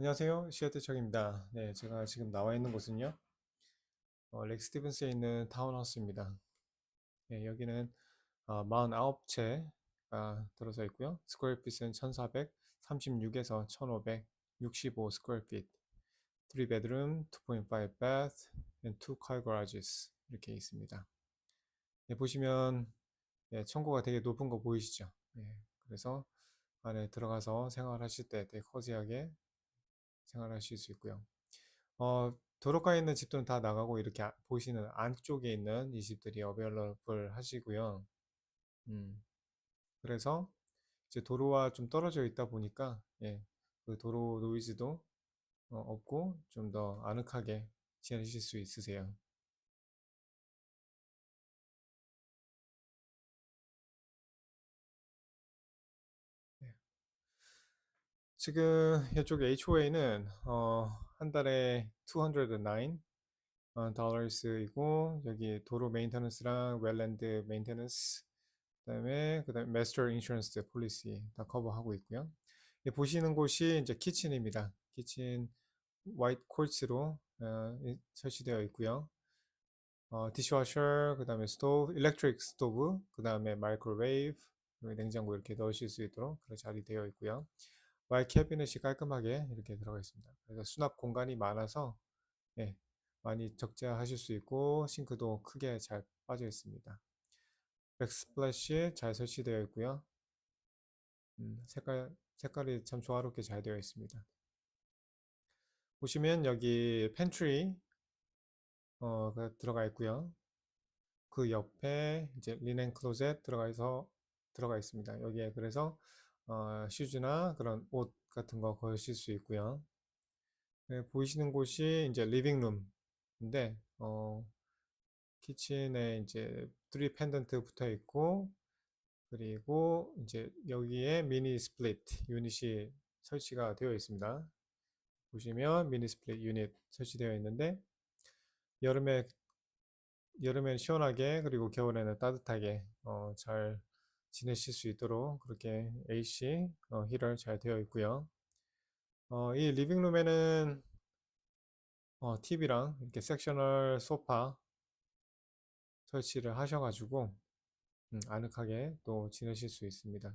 안녕하세요. 시어트척입니다. 네, 제가 지금 나와 있는 곳은요. 어, 렉 스티븐스에 있는 타운하우스입니다. 네, 여기는 어, 49채가 들어서 있고요. 스퀘어 핏은 1436에서 1565 스퀘어 핏. 3bedroom, 2.5 bath, and 2 car garages 이렇게 있습니다. 네, 보시면 네, 청구가 되게 높은 거 보이시죠? 네, 그래서 안에 들어가서 생활하실 때 되게 커지하게 생활하실 수 있고요. 어, 도로가에 있는 집들은 다 나가고 이렇게 아- 보시는 안쪽에 있는 이 집들이 어베일러블 하시고요. 음, 그래서 이제 도로와 좀 떨어져 있다 보니까 예, 그 도로 노이즈도 어, 없고 좀 더 아늑하게 지내실 수 있으세요. 지금 이쪽 HOA는 어, 한 달에 209 어, dollars이고 여기 도로 메인테넌스랑 웰랜드 메인테넌스 그다음에 그다음에 마스터 인슈런스 폴리시 다 커버하고 있고요. 이 보시는 곳이 이제 키친입니다. 키친 화이트 콜츠로 어, 이- 설치되어 있고요. 어, 디시워셔, 그 다음에 스토브, 일렉트릭 스토브, 그 다음에 마이크로웨이브, 그리고 냉장고 이렇게 넣으실 수 있도록 그런 자리 되어 있고요. 와이 캐비넷이 깔끔하게 이렇게 들어가 있습니다. 그래서 수납 공간이 많아서 예, 많이 적재하실 수 있고 싱크도 크게 잘 빠져 있습니다. 백스플래시 잘 설치되어 있고요. 음, 색깔, 색깔이 참 조화롭게 잘 되어 있습니다. 보시면 여기 팬트리 어, 가 들어가 있고요. 그 옆에 이제 리넨 클로젯 들어가서 들어가 있습니다. 여기에 그래서 어, 슈즈나 그런 옷 같은 거 걸으실 수 있고요. 네, 보이시는 곳이 이제 리빙룸인데 어, 키친에 이제 트리 펜던트 붙어 있고 그리고 이제 여기에 미니 스플릿 유닛이 설치가 되어 있습니다. 보시면 미니 스플릿 유닛 설치되어 있는데 여름에 여름엔 시원하게 그리고 겨울에는 따뜻하게 어, 잘 지내실 수 있도록 그렇게 AC 어, 히터 잘 되어 있고요. 어, 이 리빙룸에는 어, TV랑 이렇게 섹셔널 소파 설치를 하셔가지고 음, 아늑하게 또 지내실 수 있습니다.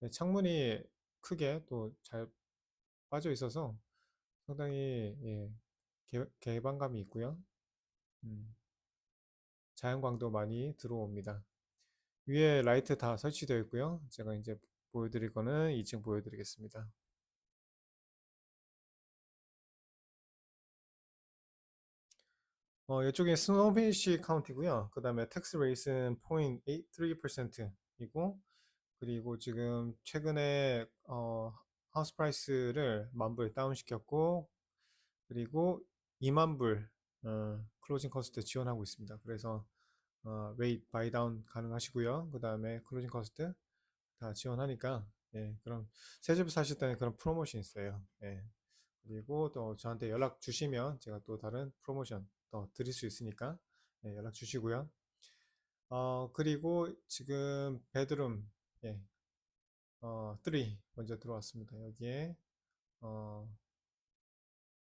네, 창문이 크게 또 잘 빠져 있어서 상당히 예, 개, 개방감이 있고요. 음, 자연광도 많이 들어옵니다. 위에 라이트 다 설치되어 있고요. 제가 이제 보여드릴 거는 2층 보여드리겠습니다. 어, 이쪽에 스노우피쉬 카운티고요. 그 다음에 텍스 레이스는 0.83%이고 그리고 지금 최근에 어, 하우스 프라이스를 만불 다운 시켰고 그리고 2만 불 어, 클로징 커스트 지원하고 있습니다. 그래서 어, 레이트 바이 다운 가능하시고요. 그 다음에 클로징 커스트 다 지원하니까 예, 그런 새 집 사실 때는 그런 프로모션 있어요. 예. 그리고 또 저한테 연락 주시면 제가 또 다른 프로모션 더 드릴 수 있으니까 예, 연락 주시고요. 어, 그리고 지금 베드룸 예, 어, 3 먼저 들어왔습니다. 여기에 어,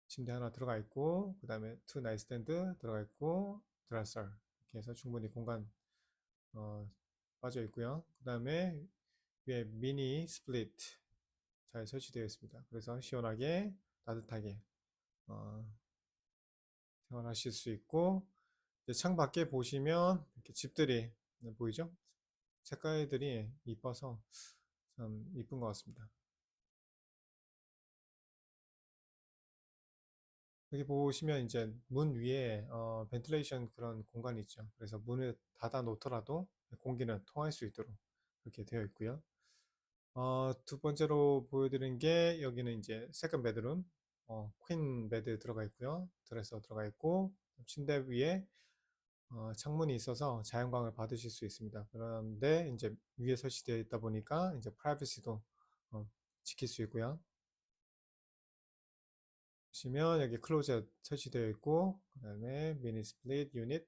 침대 하나 들어가 있고 그 다음에 투 나이스탠드 들어가 있고 드레서 이렇게 해서 충분히 공간 어, 빠져 있고요. 그 다음에 위에 미니 스플릿 잘 설치되어 있습니다. 그래서 시원하게 따뜻하게 어, 생활하실 수 있고 창 밖에 보시면 이렇게 집들이 보이죠? 색깔들이 이뻐서 참 이쁜 것 같습니다. 여기 보시면 이제 문 위에 어, 벤틸레이션 그런 공간이 있죠. 그래서 문을 닫아 놓더라도 공기는 통할 수 있도록 그렇게 되어 있고요. 어, 두 번째로 보여드린 게 여기는 이제 세컨 베드룸 어, 퀸 베드 들어가 있고요. 드레서 들어가 있고 침대 위에 어, 창문이 있어서 자연광을 받으실 수 있습니다. 그런데 이제 위에 설치되어 있다 보니까 이제 프라이버시도 어, 지킬 수 있고요. 보시면 여기 클로젯 설치되어 있고 그 다음에 미니 스플릿 유닛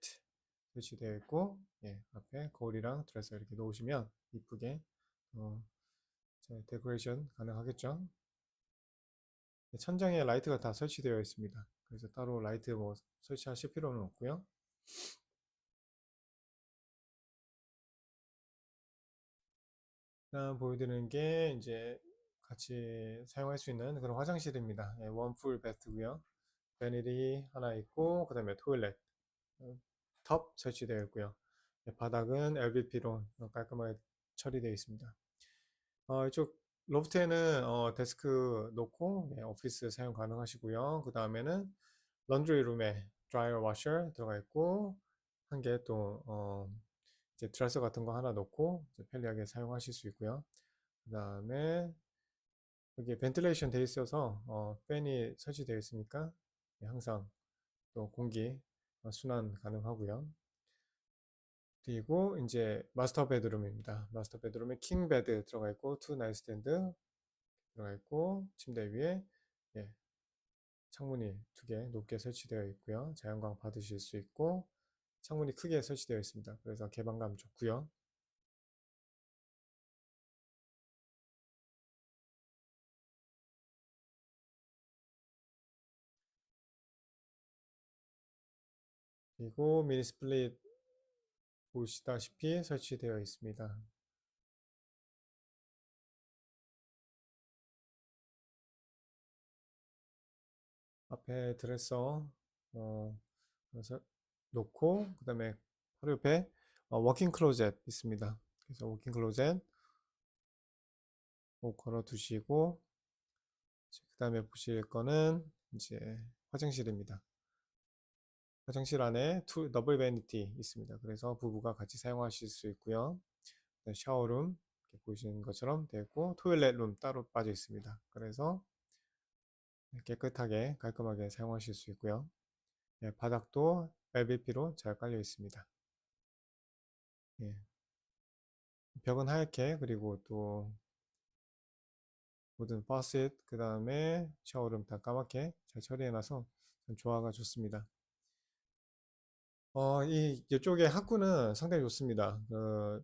설치되어 있고 예, 앞에 거울이랑 드레서 이렇게 놓으시면 이쁘게 어, 데코레이션 가능하겠죠. 천장에 라이트가 다 설치되어 있습니다. 그래서 따로 라이트 뭐 설치하실 필요는 없고요. 다음 보여드리는 게 이제 같이 사용할 수 있는 그런 화장실입니다. 예, 원풀 베트고요. 베니리 하나 있고 그 다음에 토일렛 어, 텁 설치되어 있고요. 예, 바닥은 LVP로 깔끔하게 처리되어 있습니다. 어, 이쪽 로프트에는 어, 데스크 놓고 예, 오피스 사용 가능하시고요. 그 다음에는 런드리 룸에 드라이어 워셔 들어가 있고 한 개또 어, 이제 드레서 같은 거 하나 놓고 편리하게 사용하실 수 있고요. 그 다음에 여기 벤틸레이션 되어 있어서 어, 팬이 설치되어 있으니까 예, 항상 또 공기 어, 순환 가능하고요. 그리고 이제 마스터 베드룸입니다. 마스터 베드룸에 킹 베드 들어가 있고 투 나이트 스탠드 들어가 있고 침대 위에 예, 창문이 두 개 높게 설치되어 있고요. 자연광 받으실 수 있고 창문이 크게 설치되어 있습니다. 그래서 개방감 좋고요. 그리고 미니 스플릿 보시다시피 설치되어 있습니다. 앞에 드레서 어, 놓고 그 다음에 바로 옆에 어, 워킹 클로젯 있습니다. 그래서 워킹 클로젯 꼭 걸어 두시고 그 다음에 보실 거는 이제 화장실입니다. 화장실 안에 투, 더블 베니티 있습니다. 그래서 부부가 같이 사용하실 수 있고요. 샤워룸 보시는 것처럼 되어 있고 토일렛 룸 따로 빠져 있습니다. 그래서 깨끗하게 깔끔하게 사용하실 수 있고요. 예, 바닥도 LVP로 잘 깔려 있습니다. 예. 벽은 하얗게 그리고 또 모든 파셋 그 다음에 샤워룸 다 까맣게 잘 처리해놔서 조화가 좋습니다. 어, 이 이쪽에 학구는 상당히 좋습니다. 그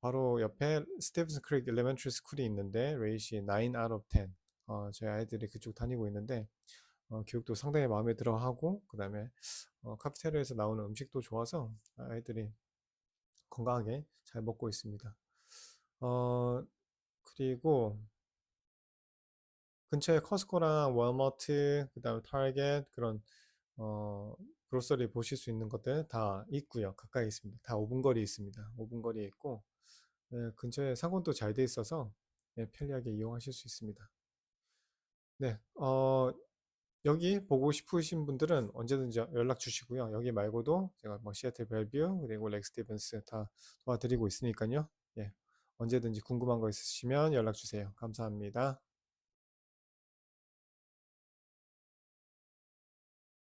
바로 옆에 스티븐스 크릭 엘레멘트리 스쿨이 있는데 레이시 9 out of 10. 어, 저희 아이들이 그쪽 다니고 있는데 어, 교육도 상당히 마음에 들어 하고 그 다음에 어, 카페테리아에서 나오는 음식도 좋아서 아이들이 건강하게 잘 먹고 있습니다. 어, 그리고 근처에 커스코랑 월마트, 그 다음에 타겟 그런 어, 그로서리 보실 수 있는 것들 다 있고요. 가까이 있습니다. 다 5분 거리 있습니다. 5분 거리에 있고 네, 근처에 상권도 잘 돼 있어서 네, 편리하게 이용하실 수 있습니다. 네, 어, 여기 보고 싶으신 분들은 언제든지 연락 주시고요. 여기 말고도 제가 뭐 시애틀 벨뷰 그리고 렉 스티븐스 다 도와드리고 있으니까요. 예, 언제든지 궁금한 거 있으시면 연락 주세요. 감사합니다.